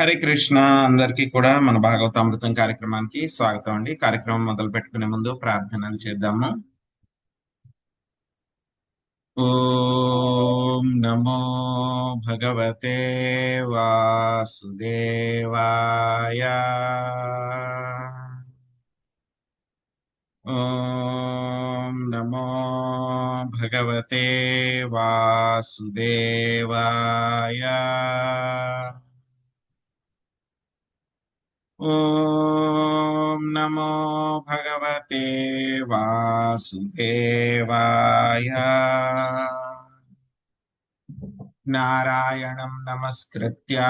హరే కృష్ణ అందరికీ కూడా మన భాగవతామృతం కార్యక్రమానికి స్వాగతం అండి. కార్యక్రమం మొదలు పెట్టుకునే ముందు ప్రార్థనలు చేద్దాము. ఓం నమో భగవతే వాసుదేవాయ. ఓం నమో భగవతే వాసుదేవాయ. ॐ नमो भगवते वासुदेवाय। नारायणं नमस्कृत्य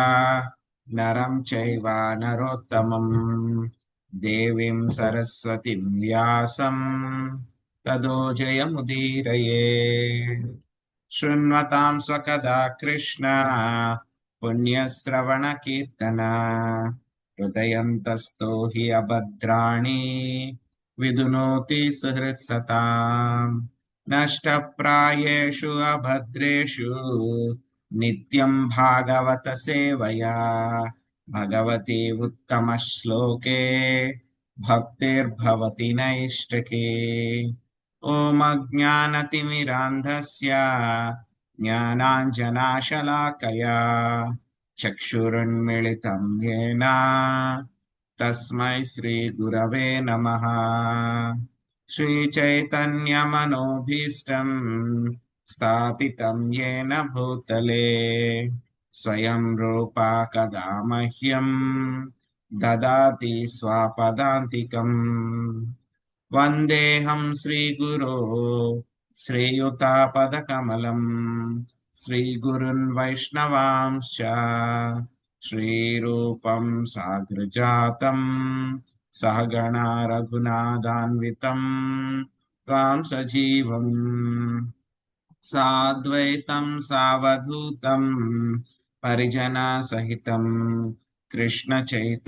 नरं चैव नरोत्तमम् देवीं सरस्वतीं व्यासम् तदोजयमुदीरये शृण्वतां स्वकदा कृष्ण पुण्यश्रवणकीर्तना। हृदयन्तस्तो हि अभद्राणि विदुनोति सुहृसताम् नष्टप्रायेषु अभद्रेषु नित्यं भागवत सेवया। भगवति उत्तमश्लोके भक्तिर्भवति नैष्टके न इष्टके ज्ञानाञ्जनाशलाकया। चक्षुरुन्मिलितं येन तस्मै श्रीगुरवे नमः। श्रीचैतन्यमनोभीष्टम् स्थापितं येन भूतले स्वयं रूपा कदा मह्यम् ददाति स्वापदान्तिकम्। वन्देऽहं श्रीगुरो श्रीयुतापदकमलम्। श्रीगुरुन् वैष्णवांश्च श्रीरूपं साग्रजातं सहगणा रघुनाथान्वितं त्वां सजीवम् साद्वैतं सावधूतं परिजनसहितं कृष्णचैतन्यदेवं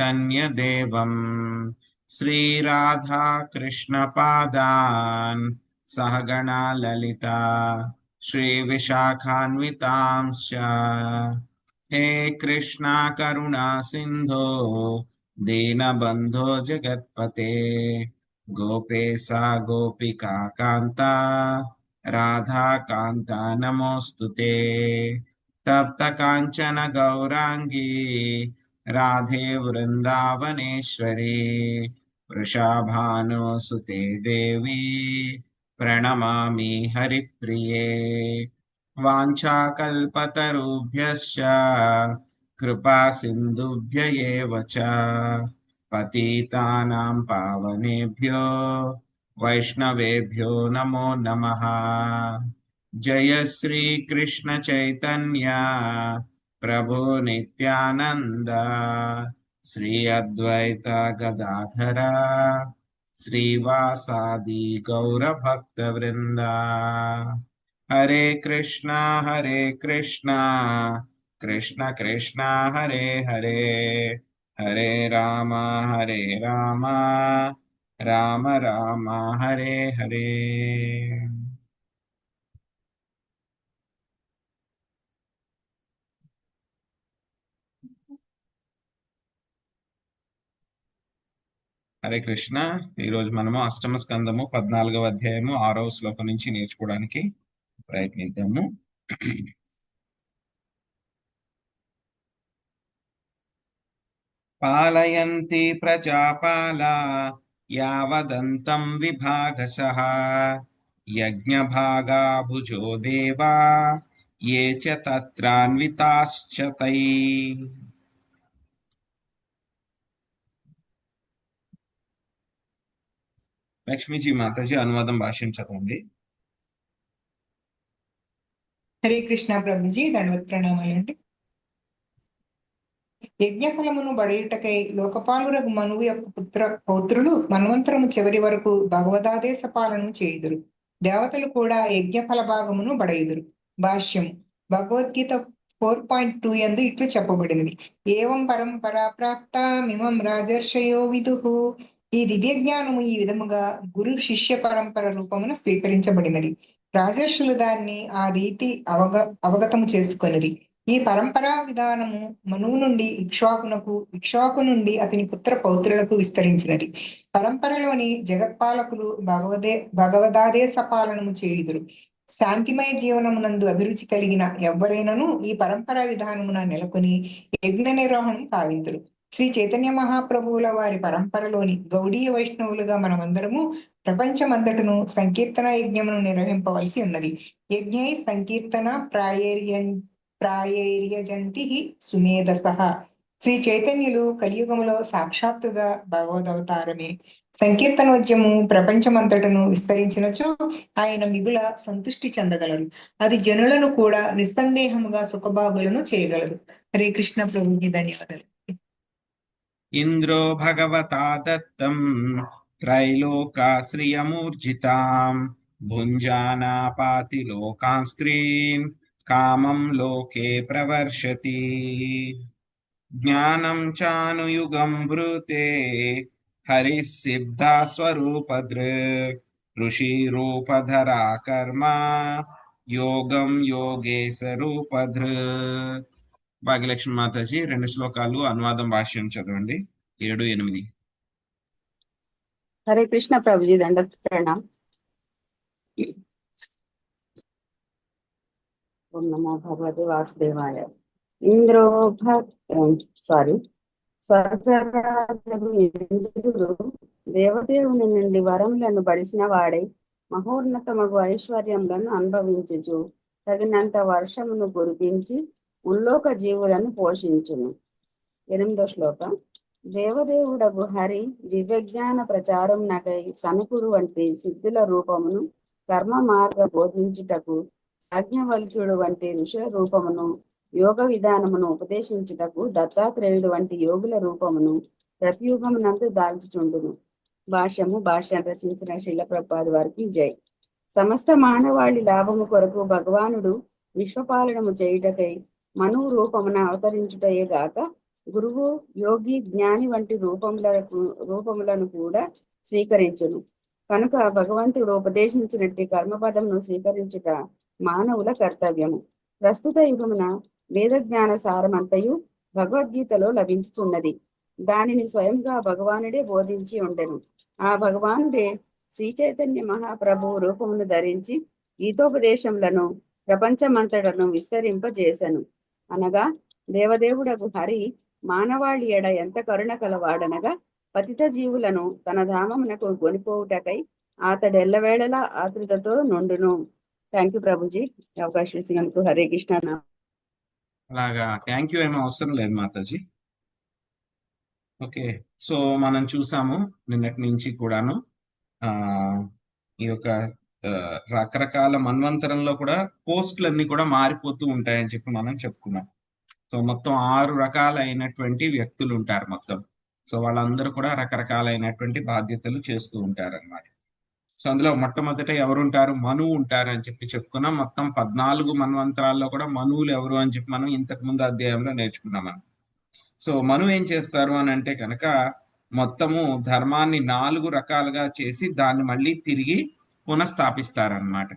श्रीराधा कृष्णपादान् सहगणा ललिता श्रीविशाखान्वितांश्च। हे कृष्णा करुणा सिन्धो दीनबन्धो जगत्पते। गोपेशा गोपिका कान्ता राधाकान्ता नमोऽस्तु ते। तप्तकाञ्चन गौराङ्गी राधे वृन्दावनेश्वरी वृषाभानुसुते देवी प्रणमामि हरिप्रिये। वाञ्छाकल्पतरुभ्यश्च कृपा सिन्धुभ्य एव च। पतितानां पावनेभ्यो वैष्णवेभ्यो नमो नमः। जय श्रीकृष्ण चैतन्य प्रभो नित्यानन्द। श्री अद्वैत गदाधरा श्रीवासादि गौरभक्तवृन्द। हरे कृष्णा हरे कृष्णा, कृष्ण, कृष्णा, हरे हरे। हरे राम हरे राम राम राम, हरे हरे। హరే కృష్ణ. ఈరోజు మనము అష్టమ స్కందము పద్నాలుగవ అధ్యాయము ఆరవ శ్లోకం నుంచి నేర్చుకోవడానికి ప్రయత్నిద్దాము. పాలయంతి ప్రజాపాల యావదంతం విభాగసః యజ్ఞభాగా భుజో దేవా ఏ చ తత్రాన్వితాశ్చతై లక్ష్మీజీ మాతాజీ అనువాదం భాష్యం చదవండి. హరే కృష్ణ బ్రహ్మజీ దండవత్ ప్రణామాలండి యజ్ఞఫలమును బడయుటకై లోకపాలురగు మనువు యొక్క పుత్ర పౌత్రులు మన్వంతరము చివరి వరకు భగవదాదేశ పాలన చేయుదురు. దేవతలు కూడా యజ్ఞఫల భాగమును బడయుదురు. భాష్యం. భగవద్గీత ఫోర్ పాయింట్ టూ ఎందు ఇట్లు చెప్పబడినది. ఏవం పరంపరా ప్రాప్త మిమం రాజర్షయో విదుహు ఈ దివ్య జ్ఞానము ఈ విధముగా గురు శిష్య పరంపర రూపమున స్వీకరించబడినది. రాజర్షులు దాన్ని ఆ రీతి అవగ అవగతము చేసుకొనిరి. ఈ పరంపరా విధానము మనువు నుండి ఇక్ష్వాకునకు ఇక్ష్వాకు నుండి అతని పుత్ర పౌత్రులకు విస్తరించినది. పరంపరలోని జగత్పాలకులు భగవదే భగవదాదేశ పాలనము చేయుదురు. శాంతిమయ జీవనమునందు అభిరుచి కలిగిన ఎవరైనను ఈ పరంపరా విధానమున నెలకొని యజ్ఞ నిర్వహణం కావింతురు. శ్రీ చైతన్య మహాప్రభువుల వారి పరంపరలోని గౌడీయ వైష్ణవులుగా మనమందరము ప్రపంచమంతటను సంకీర్తన యజ్ఞమును నిర్వహింపవలసి ఉన్నది. యజ్ఞై సంకీర్తన ప్రాయేర్యం ప్రాయేర్యజంతి సుమేధస. శ్రీ చైతన్యులు కలియుగములో సాక్షాత్తుగా భగవదవతారమే. సంకీర్తనోద్యము ప్రపంచమంతటను విస్తరించినచో ఆయన మిగుల సంతుష్టి చెందగలరు అది జనులను కూడా నిస్సందేహముగా సుఖభాగులను చేయగలదు. హరే కృష్ణ ప్రభుకి ధన్యవాదాలు. इन्द्रो भगवता दत्तम् त्रैलोकाश्रियमूर्जिताम् भुञ्जानापाति लोकां स्त्रीन् कामं लोके प्रवर्षति। ज्ञानं चानुयुगं ब्रूते हरिः सिद्धा स्वरूपदृक् ऋषिरूपधरा कर्मा योगं योगे स्वरूपधृक् భాగ్యలక్ష్మి మాతాజీ రెండు శ్లోకాలు అనువాదం భాష్యం చదవండి. ఏడు ఎనిమిది. హరే కృష్ణ ప్రభుజీ దండ ప్రణాం ఓం నమో భగవతి వాసుదేవాయ. ఇంద్రో సారీ. స్వర్గరాజు ఇంద్రుడు దేవదేవుని నుండి వరములను బడిసిన వాడై మహోన్నతమగు ఐశ్వర్యములను అనుభవించుచు తగినంత వర్షమును కురిపించి ఉల్లోక జీవులను పోషించును. ఎనిమిదో శ్లోకం. దేవదేవుడగు హరి దివ్యజ్ఞాన ప్రచారం నకై సనుకుడు వంటి సిద్ధుల రూపమును కర్మ మార్గ బోధించుటకు అజ్ఞవల్క్యుడు వంటి ఋషుల రూపమును యోగ విధానమును ఉపదేశించుటకు దత్తాత్రేయుడు వంటి యోగుల రూపమును ప్రతియుగమునందు దాల్చుచుండును. భాష్యము భాష్యం రచించిన శిలప్రపాద్ వారికి జై. సమస్త మానవాళి లాభము కొరకు భగవానుడు విశ్వపాలనము చేయుటకై మనువు రూపమున అవతరించుటయే గాక గురువు యోగి జ్ఞాని వంటి రూపములకు రూపములను కూడా స్వీకరించును. కనుక భగవంతుడు ఉపదేశించినట్టు కర్మపదమును స్వీకరించుట మానవుల కర్తవ్యము. ప్రస్తుత యుగమున వేద జ్ఞాన సారమంతయు భగవద్గీతలో లభించుతున్నది దానిని స్వయంగా భగవానుడే బోధించి ఉండెను. ఆ భగవానుడే శ్రీ చైతన్య మహాప్రభు రూపమును ధరించి గీతోపదేశములను ప్రపంచమంతటను విస్తరింపజేశను అనగా దేవదేవుడకు హరి మానవాళి ఎడ ఎంత కరుణ కలవాడనగా పతిత జీవులను తన ధామమునకు కొనిపోవుటకై అతడు ఎల్లవేళలా ఆతృతతో నుండును. Thank you Prabhuji. అవకాశం ఇచ్చినందుకు హరే కృష్ణ అలాగా. థ్యాంక్ యూ ఏమీ అవసరం లేదు మాతాజీ. ఓకే సో మనం చూసాము నిన్నటి నుంచి కూడాను ఆ ఈ యొక్క రకరకాల మన్వంతరంలో కూడా పోస్టులన్నీ కూడా మారిపోతూ ఉంటాయని చెప్పి మనం చెప్పుకున్నాం. సో మొత్తం ఆరు రకాలైనటువంటి వ్యక్తులు ఉంటారు మొత్తం. సో వాళ్ళందరూ కూడా రకరకాలైనటువంటి బాధ్యతలు చేస్తూ ఉంటారు అనమాట సో అందులో మొట్టమొదట ఎవరుంటారు? మను మనువు ఉంటారు అని చెప్పి చెప్పుకున్నాం. మొత్తం పద్నాలుగు మన్వంతరాల్లో కూడా మనువులు ఎవరు అని చెప్పి మనం ఇంతకు ముందు అధ్యాయంలో నేర్చుకున్నాం మనం సో మను ఏం చేస్తారు అని అంటే కనుక మొత్తము ధర్మాన్ని నాలుగు రకాలుగా చేసి దాన్ని మళ్ళీ తిరిగి పునఃస్థాపిస్తారన్నమాట.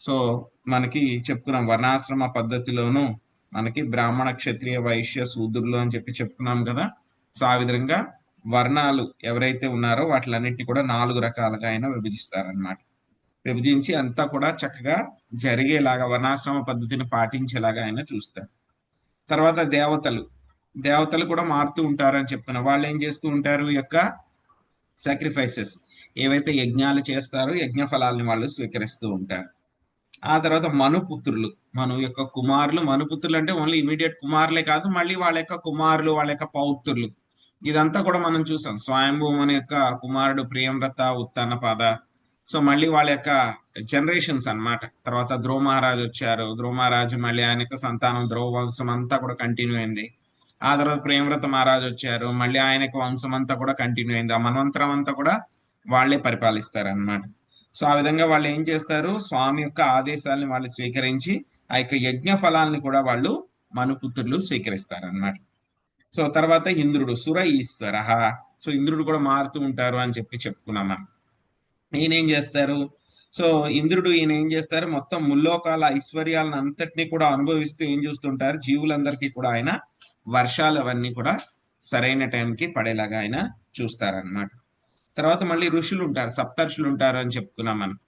సో మనకి చెప్పుకున్నాం వర్ణాశ్రమ పద్ధతిలోను మనకి బ్రాహ్మణ క్షత్రియ వైశ్య శూద్రులు అని చెప్పి చెప్పుకున్నాం కదా. సో ఆ విధంగా వర్ణాలు ఎవరైతే ఉన్నారో వాటిలన్నింటినీ కూడా నాలుగు రకాలుగా ఆయన విభజిస్తారన్నమాట. విభజించి అంతా కూడా చక్కగా జరిగేలాగా వర్ణాశ్రమ పద్ధతిని పాటించేలాగా ఆయన చూస్తారు. తర్వాత దేవతలు. దేవతలు కూడా మారుతూ ఉంటారు అని చెప్తున్నారు వాళ్ళు ఏం చేస్తూ ఉంటారు? ఈ యొక్క సాక్రిఫైసెస్ ఏవైతే యజ్ఞాలు చేస్తారో యజ్ఞ ఫలాల్ని వాళ్ళు స్వీకరిస్తూ ఉంటారు. ఆ తర్వాత మనుపుత్రులు. మను యొక్క కుమారులు మనుపుత్రులు అంటే ఓన్లీ ఇమీడియట్ కుమారులే కాదు మళ్ళీ వాళ్ళ యొక్క కుమారులు వాళ్ళ యొక్క పౌత్రులు. ఇదంతా కూడా మనం చూసాం. స్వయంభూమని యొక్క కుమారుడు ప్రియంవ్రత ఉత్తన్నపాద. సో మళ్ళీ వాళ్ళ యొక్క జనరేషన్స్ అన్నమాట. తర్వాత ధ్రువ మహారాజు వచ్చారు. ధ్రువ మహారాజు మళ్ళీ ఆయన యొక్క సంతానం ధ్రువ వంశం అంతా కూడా కంటిన్యూ అయింది. ఆ తర్వాత ప్రేమవ్రత మహారాజు వచ్చారు. మళ్ళీ ఆయన యొక్క వంశం అంతా కూడా కంటిన్యూ అయింది. ఆ మన్వంతరం అంతా కూడా వాళ్ళే పరిపాలిస్తారు అన్నమాట సో ఆ విధంగా వాళ్ళు ఏం చేస్తారు? స్వామి యొక్క ఆదేశాలని వాళ్ళు స్వీకరించి ఆ యొక్క యజ్ఞ ఫలాల్ని కూడా వాళ్ళు మనుపుత్రులు స్వీకరిస్తారు అన్నమాట సో తర్వాత ఇంద్రుడు సుర ఈశ్వర. సో ఇంద్రుడు కూడా మారుతూ ఉంటారు అని చెప్పి చెప్పుకున్నాం మనం. ఈయన ఏం చేస్తారు? సో ఇంద్రుడు ఈయన ఏం చేస్తారు? మొత్తం ముల్లోకాల ఐశ్వర్యాలను అంతటినీ కూడా అనుభవిస్తూ ఏం చూస్తుంటారు? జీవులందరికీ కూడా ఆయన వర్షాలు అవన్నీ కూడా సరైన టైంకి పడేలాగా ఆయన చూస్తారనమాట తర్వాత మళ్ళీ ఋషులు ఉంటారు సప్తర్షులు ఉంటారు అని చెప్పుకున్నాం మనం.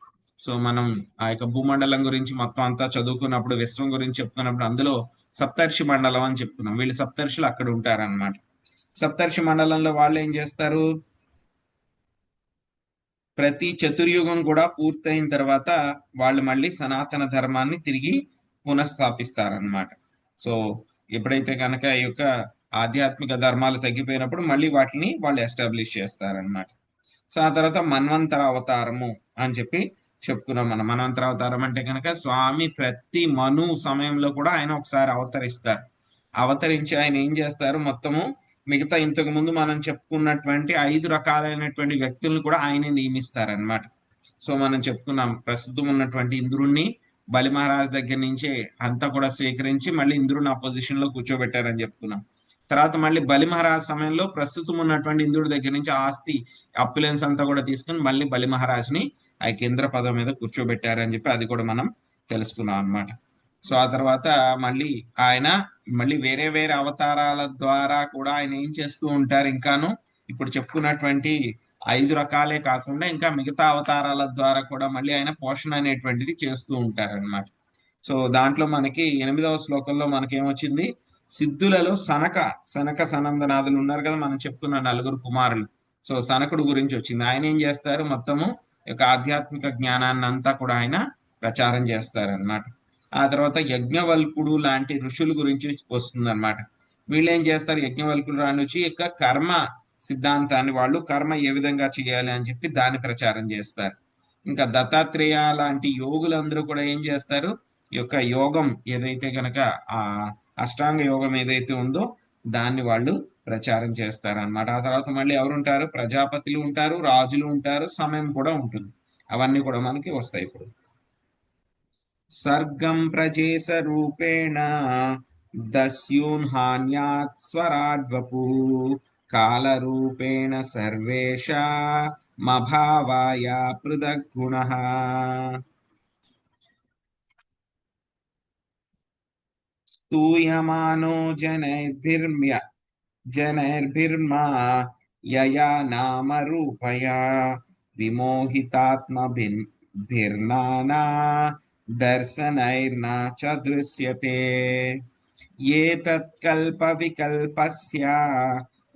సో మనం ఆ యొక్క భూమండలం గురించి మొత్తం అంతా చదువుకున్నప్పుడు విశ్వం గురించి చెప్పుకున్నప్పుడు అందులో సప్తర్షి మండలం అని చెప్పుకున్నాం. వీళ్ళు సప్తర్షులు అక్కడ ఉంటారన్నమాట. సప్తర్షి మండలంలో వాళ్ళు ఏం చేస్తారు? ప్రతి చతుర్యుగం కూడా పూర్తయిన తర్వాత వాళ్ళు మళ్ళీ సనాతన ధర్మాన్ని తిరిగి పునఃస్థాపిస్తారనమాట సో ఎప్పుడైతే కనుక ఈ యొక్క ఆధ్యాత్మిక ధర్మాలు తగ్గిపోయినప్పుడు మళ్ళీ వాటిని వాళ్ళు ఎస్టాబ్లిష్ చేస్తారనమాట సో ఆ తర్వాత మన్వంతర అవతారము అని చెప్పి చెప్పుకున్నాం మనం. మన్వంతర అవతారం అంటే కనుక స్వామి ప్రతి మను సమయంలో కూడా ఆయన ఒకసారి అవతరిస్తారు. అవతరించి ఆయన ఏం చేస్తారు? మొత్తము మిగతా ఇంతకు ముందు మనం చెప్పుకున్నటువంటి ఐదు రకాలైనటువంటి వ్యక్తులను కూడా ఆయనే నియమిస్తారనమాట సో మనం చెప్పుకున్నాం ప్రస్తుతం ఉన్నటువంటి ఇంద్రుణ్ణి బలి మహారాజ్ దగ్గర నుంచే అంతా కూడా స్వీకరించి మళ్ళీ ఇంద్రుని ఆ పొజిషన్లో కూర్చోబెట్టారని చెప్పుకున్నాం. తర్వాత మళ్ళీ బలి మహారాజ్ సమయంలో ప్రస్తుతం ఉన్నటువంటి ఇంద్రుడి దగ్గర నుంచి ఆస్తి అప్పులెన్స్ అంతా కూడా తీసుకుని మళ్ళీ బలి మహారాజ్ని ఆ కేంద్ర పదం మీద కూర్చోబెట్టారని చెప్పి అది కూడా మనం తెలుసుకున్నాం అన్నమాట. సో ఆ తర్వాత మళ్ళీ ఆయన మళ్ళీ వేరే వేరే అవతారాల ద్వారా కూడా ఆయన ఏం చేస్తూ ఉంటారు ఇంకాను? ఇప్పుడు చెప్పుకున్నటువంటి ఐదు రకాలే కాకుండా ఇంకా మిగతా అవతారాల ద్వారా కూడా మళ్ళీ ఆయన పోషణ అనేటువంటిది చేస్తూ ఉంటారనమాట సో దాంట్లో మనకి ఎనిమిదవ శ్లోకంలో మనకి ఏమొచ్చింది సిద్ధులలో సనక సనక సనందనాథులు ఉన్నారు కదా మనం చెప్తున్న నలుగురు కుమారులు. సో సనకుడు గురించి వచ్చింది. ఆయన ఏం చేస్తారు? మొత్తము యొక్క ఆధ్యాత్మిక జ్ఞానాన్ని అంతా కూడా ఆయన ప్రచారం చేస్తారనమాట ఆ తర్వాత యజ్ఞవల్కుడు లాంటి ఋషుల గురించి వస్తుందన్నమాట. వీళ్ళు ఏం చేస్తారు? యజ్ఞవల్కుడు రాని వచ్చి యొక్క కర్మ సిద్ధాంతాన్ని వాళ్ళు కర్మ ఏ విధంగా చేయాలి అని చెప్పి దాన్ని ప్రచారం చేస్తారు. ఇంకా దత్తాత్రేయ లాంటి యోగులందరూ కూడా ఏం చేస్తారు? యొక్క యోగం ఏదైతే గనక ఆ అష్టాంగ యోగం ఏదైతే ఉందో దాన్ని వాళ్ళు ప్రచారం చేస్తారు అనమాట ఆ తర్వాత మళ్ళీ ఎవరు ఉంటారు ప్రజాపతులు ఉంటారు రాజులు ఉంటారు సమయం కూడా ఉంటుంది. అవన్నీ కూడా మనకి వస్తాయి ఇప్పుడు. సర్గం ప్రజేశ రూపేణ దస్యూన్హాన్యాత్ స్వరాడ్వపు కాలరూపేణ సర్వేషా మభావాయ పృథగ్గుణ గుణ स्तूयमानो जनैर्भिर्म्य जनैर्भिर्मा यया नामरूपया विमोहितात्मभिर्नाना न दर्शनैर्ना च दृश्यते। ये तत्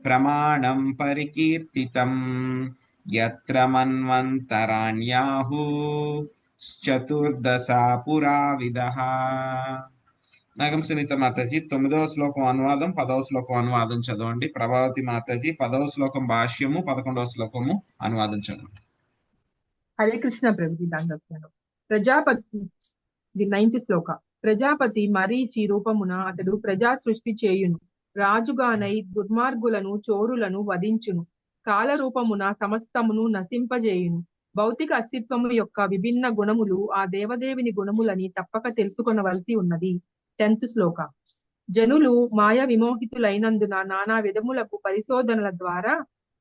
प्रमाणं परिकीर्तितं यत्र मन्वन्तराण्याहुश्चतुर्दशा पुराविदः। నాగం సునీత మాతాజీ తొమ్మిదవ శ్లోకం అనువాదం పదవ శ్లోకం అనువాదం చదవండి. ప్రభావతి మాతాజీ పదవ శ్లోకం భాష్యము పదకొండవ శ్లోకము అనువాదం చదవండి. Hare Krishna Prabhuji Prajapati the ninth shloka. Prajapati Marichi రూపమున అతడు ప్రజా సృష్టి చేయును. రాజుగానై దుర్మార్గులను చోరులను వధించును. కాల రూపమున సమస్తమును నశింపజేయును. భౌతిక అస్తిత్వము యొక్క విభిన్న గుణములు ఆ దేవదేవిని గుణములని తప్పక తెలుసుకొనవలసి ఉన్నది. టెన్త్ శ్లోక. జనులు మాయ విమోహితులైనందున నానా విధములకు పరిశోధనల ద్వారా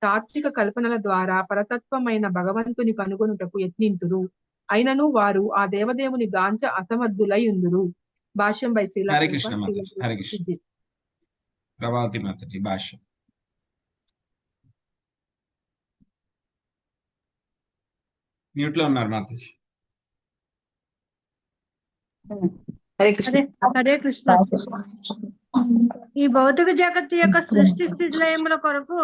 తాత్విక కల్పనల ద్వారా పరతత్వమైన భగవంతుని కనుగొనుటకు యత్నింతురు. అయినను వారు ఆ దేవదేవుని గాంచ అసమర్థులై ఉందురు. భాష్యం బై శ్రీలా సిద్ధి. ప్రభావతి మాతాజీ భాష్యం. మ్యూట్లో ఉన్నారు మాతాజీ. హరే కృష్ణ. హరే కృష్ణ. ఈ భౌతిక జగత్తు యొక్క సృష్టి స్థితి లయముల కొరకు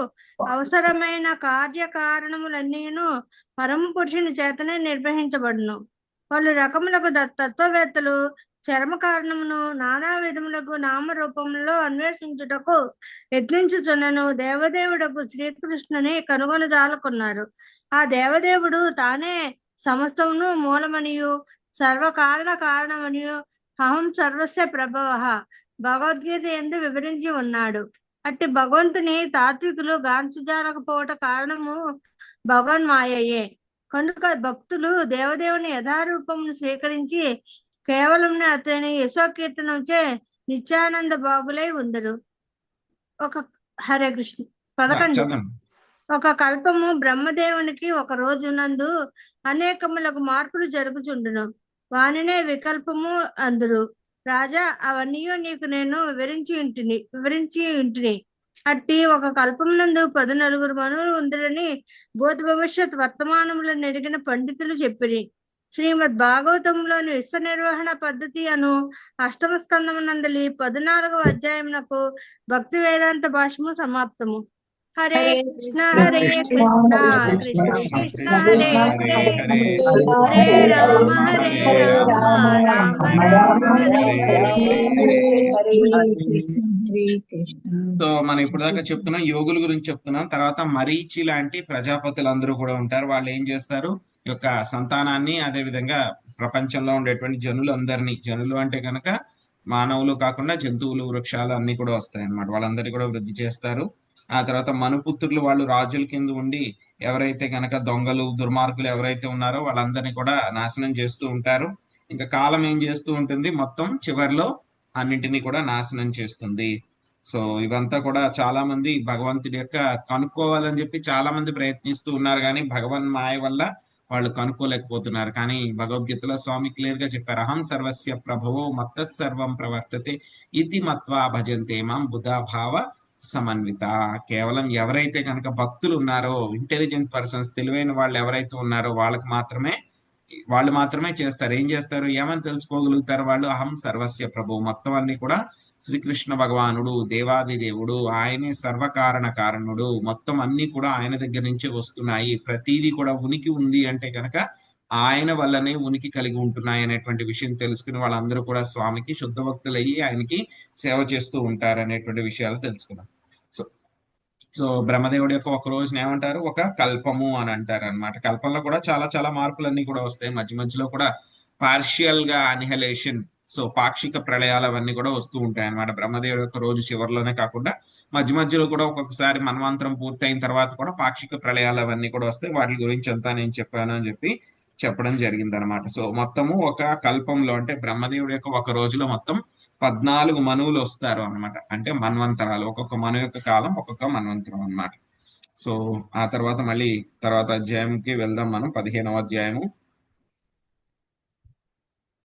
అవసరమైన కార్యకారణములన్నీను పరమ పురుషుని చేతనే నిర్వహించబడును. పలు రకములకు తత్వవేత్తలు చర్మ కారణమును నానా విధములకు నామరూపంలో అన్వేషించుటకు యత్నించుచున్నను. దేవదేవుడకు శ్రీకృష్ణుని కనుగొనజాలకున్నారు ఆ దేవదేవుడు తానే సమస్తమును మూలమనియు సర్వకారణ కారణమనియు అహం సర్వస్య ప్రభవ. భగవద్గీత ఎందు వివరించి ఉన్నాడు. అట్టి భగవంతుని తాత్వికులు గాంచజాలకపోవట కారణము భగవన్ మాయయే కనుక భక్తులు దేవదేవుని యథారూపమును స్వీకరించి కేవలం అతని యశోకీర్తనంచే నిత్యానంద బాగులై ఉందరు. ఒక హరే కృష్ణ. పదకొండు. ఒక కల్పము బ్రహ్మదేవునికి ఒక రోజునందు అనేకములకు మార్పులు జరుగుచుండును. వానినే వికల్పము అందురు. రాజా అవన్నీ నీకు నేను వివరించి ఇంటిని వివరించి ఇంటిని. అట్టి ఒక కల్పమునందు పది నలుగురు మనులు ఉందిరని భూత భవిష్యత్ వర్తమానములను నెరిగిన పండితులు చెప్పిరి. శ్రీమద్ భాగవతంలోని విశ్వ నిర్వహణ పద్ధతి అను అష్టమ స్కందమునందలి పద్నాలుగవ అధ్యాయమునకు భక్తి వేదాంత భాషము సమాప్తము. హరే కృష్ణ హరే కృష్ణ కృష్ణ. కృష్ణ. హరే హరే హరే రామ హరే రామ. రామ రామ హరే సో మనం ఇప్పుడు దాకా చెప్తున్నాం యోగుల గురించి చెప్తున్నాం. తర్వాత మరీచి లాంటి ప్రజాపతులందరూ కూడా ఉంటారు. వాళ్ళు ఏం చేస్తారు? ఈ యొక్క సంతానాన్ని అదే విధంగా ప్రపంచంలో ఉండేటువంటి జనులందరినీ జనులు అంటే కనుక మానవులు కాకుండా జంతువులు వృక్షాలు అన్ని కూడా వస్తాయి అన్నమాట వాళ్ళందరినీ కూడా వృద్ధి చేస్తారు. ఆ తర్వాత మనుపుత్రులు వాళ్ళు రాజుల కింద ఉండి ఎవరైతే కనుక దొంగలు దుర్మార్గులు ఎవరైతే ఉన్నారో వాళ్ళందరినీ కూడా నాశనం చేస్తూ ఉంటారు. ఇంకా కాలం ఏం చేస్తూ ఉంటుంది? మొత్తం చివరిలో అన్నింటినీ కూడా నాశనం చేస్తుంది. సో ఇవంతా కూడా చాలా మంది భగవంతుడి యొక్క కనుక్కోవాలని చెప్పి చాలా మంది ప్రయత్నిస్తూ ఉన్నారు కానీ భగవన్ మాయ వల్ల వాళ్ళు కనుక్కోలేకపోతున్నారు. కానీ భగవద్గీతలో స్వామి క్లియర్గా చెప్పారు అహం సర్వస్య ప్రభువో మత్త సర్వం ప్రవర్తతే ఇతి మత్వా భజంతే మాం బుధాభావ సమన్విత కేవలం ఎవరైతే కనుక భక్తులు ఉన్నారో ఇంటెలిజెంట్ పర్సన్స్ తెలివైన వాళ్ళు ఎవరైతే ఉన్నారో వాళ్ళకి మాత్రమే వాళ్ళు మాత్రమే చేస్తారు. ఏం చేస్తారు? ఏమని తెలుసుకోగలుగుతారు వాళ్ళు? అహం సర్వస్య ప్రభు. మొత్తం అన్ని కూడా శ్రీకృష్ణ భగవానుడు దేవాది దేవుడు ఆయనే సర్వకారణ కారణుడు. మొత్తం అన్ని కూడా ఆయన దగ్గర నుంచే వస్తున్నాయి. ప్రతిదీ కూడా ఉనికి ఉంది అంటే కనుక ఆయన వల్లనే ఉనికి కలిగి ఉంటున్నాయి అనేటువంటి విషయం తెలుసుకుని వాళ్ళందరూ కూడా స్వామికి శుద్ధ భక్తులయ్యి ఆయనకి సేవ చేస్తూ ఉంటారు అనేటువంటి విషయాలు తెలుసుకున్నాం. సో బ్రహ్మదేవుడి యొక్క ఒక రోజున ఏమంటారు? ఒక కల్పము అని అంటారు అనమాట కల్పంలో కూడా చాలా చాలా మార్పులన్నీ కూడా వస్తాయి. మధ్య మధ్యలో కూడా పార్షియల్గా అనిహలేషన్ సో పాక్షిక ప్రళయాలు అవన్నీ కూడా వస్తూ ఉంటాయి అనమాట బ్రహ్మదేవుడి యొక్క రోజు చివరిలోనే కాకుండా మధ్య మధ్యలో కూడా ఒక్కొక్కసారి మన్వంతరం పూర్తయిన తర్వాత కూడా పాక్షిక ప్రళయాలు అవన్నీ కూడా వస్తాయి వాటి గురించి అంతా నేను చెప్పాను అని చెప్పి చెప్పడం జరిగింది అనమాట సో మొత్తము ఒక కల్పంలో అంటే బ్రహ్మదేవుడి యొక్క ఒక రోజులో మొత్తం పద్నాలుగు మనువులు వస్తారు అన్నమాట. అంటే మన్వంతరాలు. ఒక్కొక్క మను యొక్క కాలం ఒక్కొక్క మన్వంతరం అన్నమాట. సో ఆ తర్వాత మళ్ళీ తర్వాత అధ్యాయంకి వెళ్దాం మనం. పదిహేనవ అధ్యాయము.